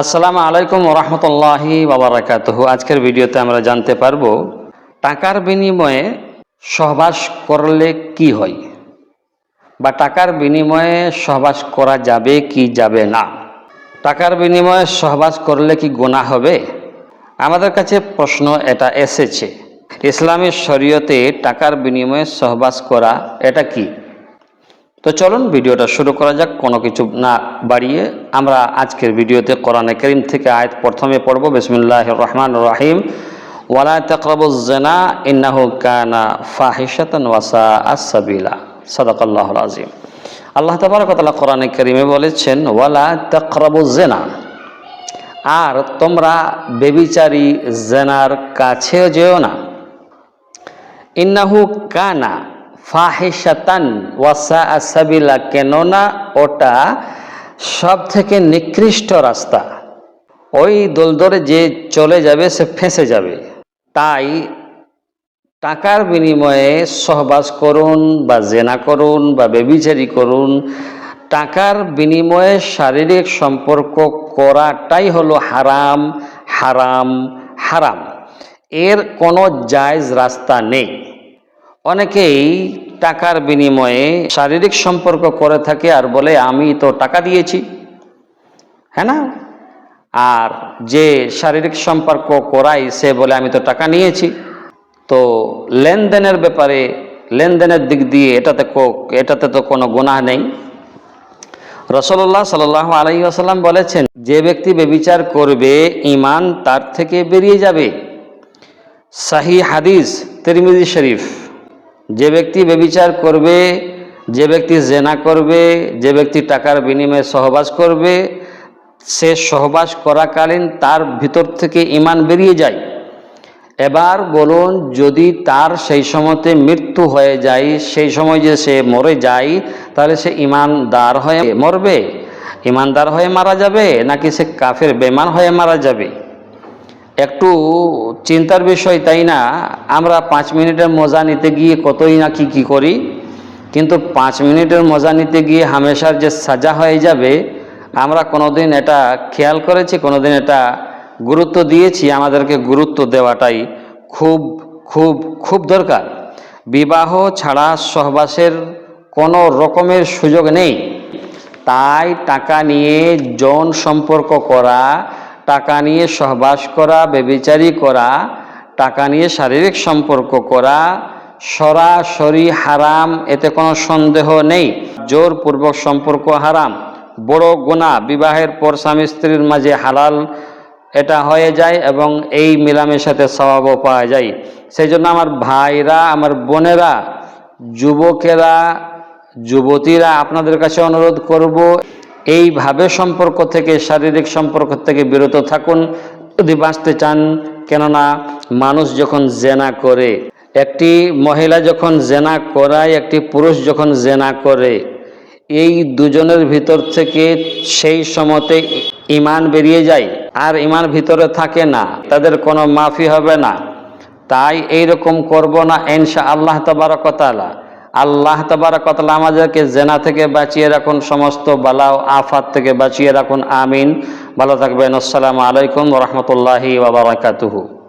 আসসালামু আলাইকুম রহমতুল্লাহি বাবরাকাতুহ আজকের ভিডিওতে আমরা জানতে পারব, টাকার বিনিময়ে সহবাস করলে কি হয় বা টাকার বিনিময়ে সহবাস করা যাবে কি যাবে না? টাকার বিনিময়ে সহবাস করলে কি গোনা হবে? আমাদের কাছে প্রশ্ন এটা এসেছে। ইসলামী শরীয়তে টাকার বিনিময়ে সহবাস করা এটা কি? তো চলুন ভিডিওটা শুরু করা যাক, কোনো কিছু না বাড়িয়ে। আমরা আজকের ভিডিওতে কোরআনে করিম থেকে আয়াত প্রথমে পড়ব। বিসমুল্লাহ রহমান রাহিম। ওয়ালা তকরবুজ্জেনা ইন্নাহু কানা ফাহিশাতান ওয়াসা আসাবিলা সদাকাল্লাহ আজিম আল্লাহ তাবারকতালা কোরআনে করিমে বলেছেন, ওয়ালা তকরবুজ্জেনা আর তোমরা বেবিচারী জেনার কাছেও যেও না। ইন্নাহু কানা ফাহিশাতান ওয়াসা আসাবিলা কেননা ওটা সব থেকে নিকৃষ্ট রাস্তা। ওই দোলদরে যে চলে যাবে, সে ফেঁসে যাবে। তাই টাকার বিনিময়ে সহবাস করুন বা জেনা করুন বা বেবিচারি করুন। টাকার বিনিময়ে শারীরিক সম্পর্ক করাটাই হলো হারাম হারাম হারাম। এর কোনো জায়জ রাস্তা নেই। অনেকেই টাকার বিনিময়ে শারীরিক সম্পর্ক করে থাকে আর বলে, আমি তো টাকা দিয়েছি। হ্যাঁ না? আর যে শারীরিক সম্পর্ক করাই সে বলে, আমি তো টাকা নিয়েছি। তো লেনদেনের ব্যাপারে, লেনদেনের দিক দিয়ে এটাতে এটাতে তো কোনো গুনাহ নেই। রসল্লাহ সাল আলাই আসাল্লাম বলেছেন, যে ব্যক্তি বেবিচার করবে ইমান তার থেকে বেরিয়ে যাবে। সাহি হাদিস, তিরমিজি শরীফ। যে ব্যক্তি বেবিচার করবে, যে ব্যক্তি জেনা করবে, যে ব্যক্তি টাকার বিনিময়ে সহবাস করবে, সে সহবাস করাকালীন তার ভিতর থেকে ইমান বেরিয়ে যায়। এবার বলুন, যদি তার সেই সময়তে মৃত্যু হয়ে যায়, সেই সময় যে সে মরে যায়, তাহলে সে ইমানদার হয়ে মরবে? ইমানদার হয়ে মারা যাবে, নাকি সে কাফের বেমান হয়ে মারা যাবে? একটু চিন্তার বিষয় তাই না? আমরা পাঁচ মিনিটের মজা নিতে গিয়ে কতই না কি, কী করি? কিন্তু পাঁচ মিনিটের মজা নিতে গিয়ে হামেশার যে সাজা হয়ে যাবে, আমরা কোনোদিন এটা খেয়াল করেছি, কোনোদিন এটা গুরুত্ব দিয়েছি, আমাদেরকে গুরুত্ব দেওয়াটাই খুব খুব খুব দরকার। বিবাহ ছাড়া সহবাসের কোনো রকমের সুযোগ নেই। তাই টাকা নিয়ে যৌন সম্পর্ক করা টাকা নিয়ে সহবাস করা, বেবিচারি করা, টাকা নিয়ে শারীরিক সম্পর্ক করা, সরাসরি হারাম, এতে কোনো সন্দেহ নেই। জোরপূর্বক সম্পর্ক হারাম। বড় গোনা বিবাহের পর স্বামী স্ত্রীর মাঝে হালাল এটা হয়ে যায় এবং এই মিলামের সাথে স্বভাবও পাওয়া যায়। সেই জন্য আমার ভাইরা, আমার বোনেরা, যুবকেরা, যুবতীরা আপনাদের কাছে অনুরোধ করব এইভাবে সম্পর্ক থেকে, শারীরিক সম্পর্ক থেকে বিরত থাকুন। যদি বাঁচতে চান, কেননা মানুষ যখন জেনা করে, একটি মহিলা যখন জেনা করায়, একটি পুরুষ যখন জেনা করে, এই দুজনের ভিতর থেকে সেই সময়তে ইমান বেরিয়ে যায়। আর ইমান ভিতরে থাকে না, তাদের কোনো মাফি হবে না। তাই এই রকম করব না ইনশা আল্লাহ তবারকতালা। আল্লাহ তবারকতালা আমাদেরকে জেনা থেকে বাঁচিয়ে রাখুন, সমস্ত বালা আফাত থেকে বাঁচিয়ে রাখুন, আমিন। ভালো থাকবেন, আসসালামু আলাইকুম রহমতুল্লাহি ওবরাকাতুহু